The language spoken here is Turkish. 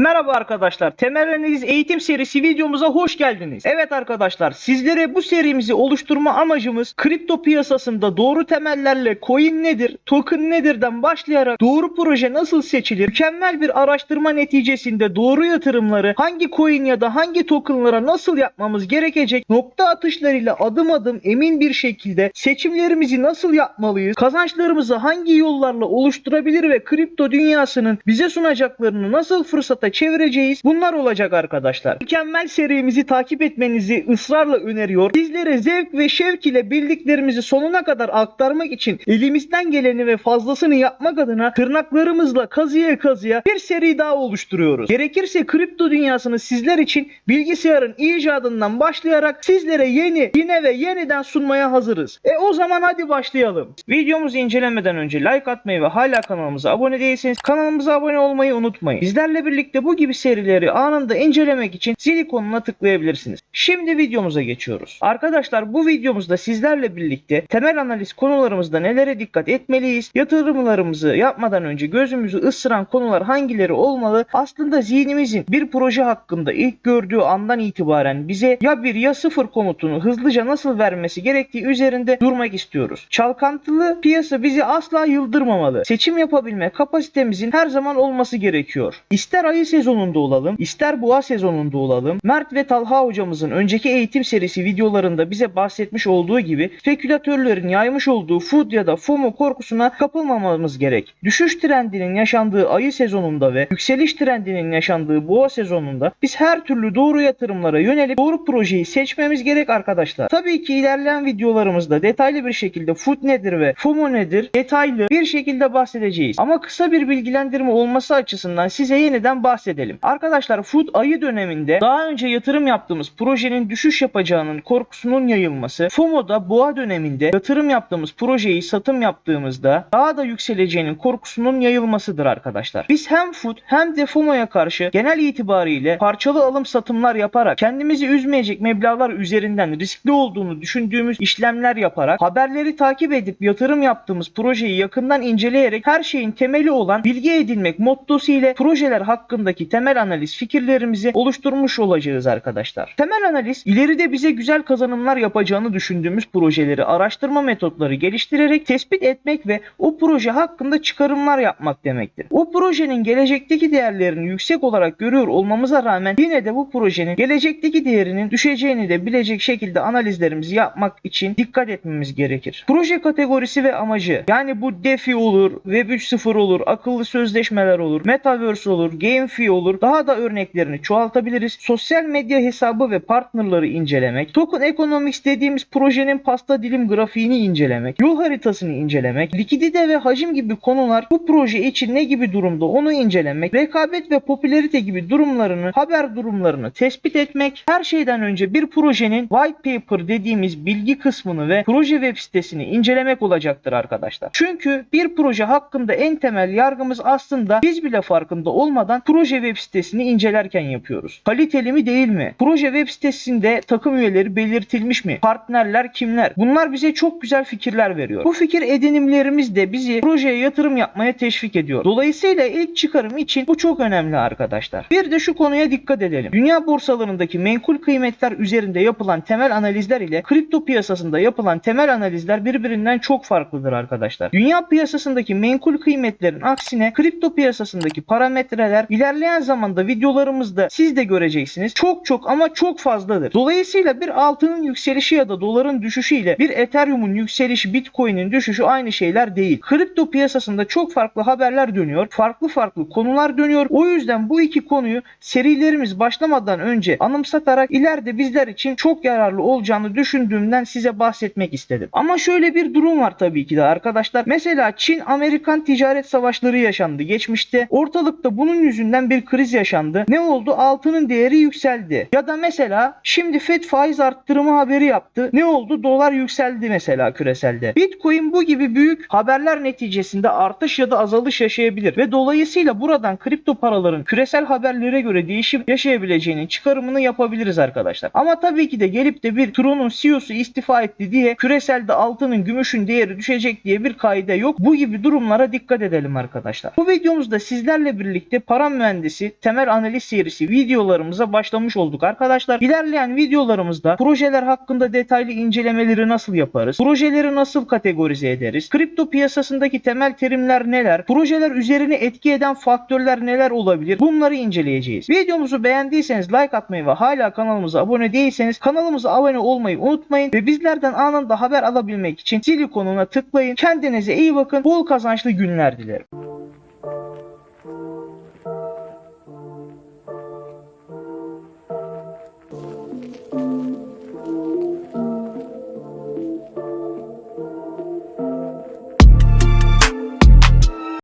Merhaba arkadaşlar. Temel Analiz Eğitim serisi videomuza hoş geldiniz. Evet arkadaşlar, sizlere bu serimizi oluşturma amacımız kripto piyasasında doğru temellerle coin nedir, token nedirden başlayarak doğru proje nasıl seçilir, mükemmel bir araştırma neticesinde doğru yatırımları hangi coin ya da hangi tokenlara nasıl yapmamız gerekecek nokta atışlarıyla adım adım emin bir şekilde seçimlerimizi nasıl yapmalıyız, kazançlarımızı hangi yollarla oluşturabilir ve kripto dünyasının bize sunacaklarını nasıl fırsata çevireceğiz? Bunlar olacak arkadaşlar. Mükemmel serimizi takip etmenizi ısrarla öneriyor. Sizlere zevk ve şevk ile bildiklerimizi sonuna kadar aktarmak için elimizden geleni ve fazlasını yapmak adına tırnaklarımızla kazıya kazıya bir seri daha oluşturuyoruz. Gerekirse kripto dünyasını sizler için bilgisayarın icadından başlayarak sizlere yeni, yine ve yeniden sunmaya hazırız. E o zaman hadi başlayalım. Videomuzu incelemeden önce like atmayı ve hala kanalımıza abone değilseniz kanalımıza abone olmayı unutmayın. Bizlerle birlikte bu gibi serileri anında incelemek için zil ikonuna tıklayabilirsiniz. Şimdi videomuza geçiyoruz. Arkadaşlar bu videomuzda sizlerle birlikte temel analiz konularımızda nelere dikkat etmeliyiz? Yatırımlarımızı yapmadan önce gözümüzü ısıran konular hangileri olmalı? Aslında zihnimizin bir proje hakkında ilk gördüğü andan itibaren bize ya bir ya sıfır komutunu hızlıca nasıl vermesi gerektiği üzerinde durmak istiyoruz. Çalkantılı piyasa bizi asla yıldırmamalı. Seçim yapabilme kapasitemizin her zaman olması gerekiyor. İster ayı sezonunda olalım, ister boğa sezonunda olalım. Mert ve Talha hocamızın önceki eğitim serisi videolarında bize bahsetmiş olduğu gibi spekülatörlerin yaymış olduğu food ya da FOMO korkusuna kapılmamamız gerek. Düşüş trendinin yaşandığı ayı sezonunda ve yükseliş trendinin yaşandığı boğa sezonunda biz her türlü doğru yatırımlara yönelip doğru projeyi seçmemiz gerek arkadaşlar. Tabii ki ilerleyen videolarımızda detaylı bir şekilde food nedir ve FOMO nedir detaylı bir şekilde bahsedeceğiz. Ama kısa bir bilgilendirme olması açısından size yeniden bahsedelim. Arkadaşlar food ayı döneminde daha önce yatırım yaptığımız projenin düşüş yapacağının korkusunun yayılması, FOMO'da boğa döneminde yatırım yaptığımız projeyi satım yaptığımızda daha da yükseleceğinin korkusunun yayılmasıdır arkadaşlar. Biz hem food hem de FOMO'ya karşı genel itibariyle parçalı alım satımlar yaparak kendimizi üzmeyecek meblağlar üzerinden riskli olduğunu düşündüğümüz işlemler yaparak haberleri takip edip yatırım yaptığımız projeyi yakından inceleyerek her şeyin temeli olan bilgi edinmek mottosu ile projeler hakkındaki temel analiz fikirlerimizi oluşturmuş olacağız arkadaşlar. Temel analiz ileride bize güzel kazanımlar yapacağını düşündüğümüz projeleri araştırma metotları geliştirerek tespit etmek ve o proje hakkında çıkarımlar yapmak demektir. O projenin gelecekteki değerlerini yüksek olarak görüyor olmamıza rağmen yine de bu projenin gelecekteki değerinin düşeceğini de bilecek şekilde analizlerimizi yapmak için dikkat etmemiz gerekir. Proje kategorisi ve amacı yani bu DeFi olur, Web 3.0 olur, akıllı sözleşmeler olur, Metaverse olur, GameFi olur. Daha da örneklerini çoğaltabiliriz. Sosyal medya hesabı ve partnerları incelemek, Token Economics dediğimiz projenin pasta dilim grafiğini incelemek, yol haritasını incelemek, likidite ve hacim gibi konular bu proje için ne gibi durumda onu incelemek, rekabet ve popülerite gibi durumlarını, haber durumlarını tespit etmek, her şeyden önce bir projenin white paper dediğimiz bilgi kısmını ve proje web sitesini incelemek olacaktır arkadaşlar. Çünkü bir proje hakkında en temel yargımız aslında biz bile farkında olmadan proje web sitesini incelerken yapıyoruz. Kaliteli mi değil mi? Proje web sitesinde takım üyeleri belirtilmiş mi? Partnerler kimler? Bunlar bize çok güzel fikirler veriyor. Bu fikir edinimlerimiz de bizi projeye yatırım yapmaya teşvik ediyor. Dolayısıyla ilk çıkarım için bu çok önemli arkadaşlar. Bir de şu konuya dikkat edelim. Dünya borsalarındaki menkul kıymetler üzerinde yapılan temel analizler ile kripto piyasasında yapılan temel analizler birbirinden çok farklıdır arkadaşlar. Dünya piyasasındaki menkul kıymetlerin aksine kripto piyasasındaki parametreler ilerleyen zamanda videolarımızda siz de göreceksiniz. Çok çok ama çok fazladır. Dolayısıyla bir altının yükselişi ya da doların düşüşü ile bir Ethereum'un yükselişi, Bitcoin'in düşüşü aynı şeyler değil. Kripto piyasasında çok farklı haberler dönüyor. Farklı farklı konular dönüyor. O yüzden bu iki konuyu serilerimiz başlamadan önce anımsatarak ileride bizler için çok yararlı olacağını düşündüğümden size bahsetmek istedim. Ama şöyle bir durum var tabii ki de arkadaşlar. Mesela Çin-Amerikan ticaret savaşları yaşandı geçmişte. Ortalıkta bunun yüzünden bir kriz yaşandı. Ne oldu? Altının değeri yükseldi. Ya da mesela şimdi FED faiz arttırımı haberi yaptı. Ne oldu? Dolar yükseldi mesela küreselde. Bitcoin bu gibi büyük haberler neticesinde artış ya da azalış yaşayabilir ve dolayısıyla buradan kripto paraların küresel haberlere göre değişim yaşayabileceğinin çıkarımını yapabiliriz arkadaşlar. Ama tabii ki de gelip de bir Tron'un CEO'su istifa etti diye küreselde altının gümüşün değeri düşecek diye bir kaide yok. Bu gibi durumlara dikkat edelim arkadaşlar. Bu videomuzda sizlerle birlikte para mühendisi temel analiz serisi videolarımıza başlamış olduk arkadaşlar. İlerleyen videolarımızda projeler hakkında detaylı incelemeleri nasıl yaparız? Projeleri nasıl kategorize ederiz? Kripto piyasasındaki temel terimler neler? Projeler üzerine etki eden faktörler neler olabilir? Bunları inceleyeceğiz. Videomuzu beğendiyseniz like atmayı ve hala kanalımıza abone değilseniz kanalımıza abone olmayı unutmayın ve bizlerden anında haber alabilmek için zil ikonuna tıklayın. Kendinize iyi bakın. Bol kazançlı günler dilerim.